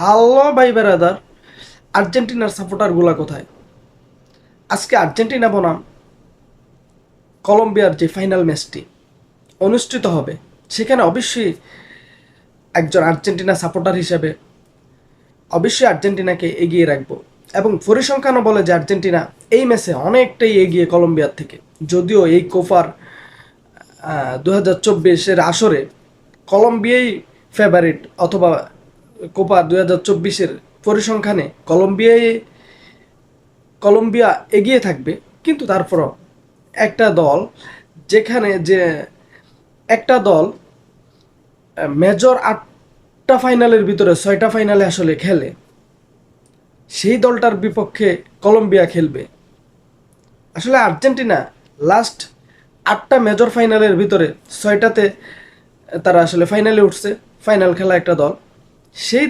Hello ভাই বেরাদার। আর্জেন্টিনার সাপোর্টারগুলা কোথায়? আজকে আর্জেন্টিনা বনাম, কলম্বিয়ার যে ফাইনাল ম্যাচটি অনুষ্ঠিত হবে, সেখানে অবশ্যই একজন আর্জেন্টিনা সাপোর্টার হিসেবে অবশ্যই আর্জেন্টিনাকে এগিয়ে রাখব। এবং পরিসংখ্যানও বলে যে আর্জেন্টিনা এই ম্যাচে অনেকটাই এগিয়ে কলম্বিয়ার থেকে। যদিও এই কোফার দু হাজার চব্বিশের আসরে কলম্বিয়াই ফেভারিট অথবা কোপা দু হাজার চব্বিশের পরিসংখ্যানে কলম্বিয়ায় কলম্বিয়া এগিয়ে থাকবে, কিন্তু তারপরও একটা দল যেখানে যে একটা দল মেজর আটটা ফাইনালের ভিতরে ছয়টা ফাইনালে আসলে খেলে, সেই দলটার বিপক্ষে কলম্বিয়া খেলবে। আসলে আর্জেন্টিনা লাস্ট আটটা মেজর ফাইনালের ভিতরে ছয়টাতে তারা আসলে ফাইনালে উঠছে ফাইনাল খেলা একটা দল। সেই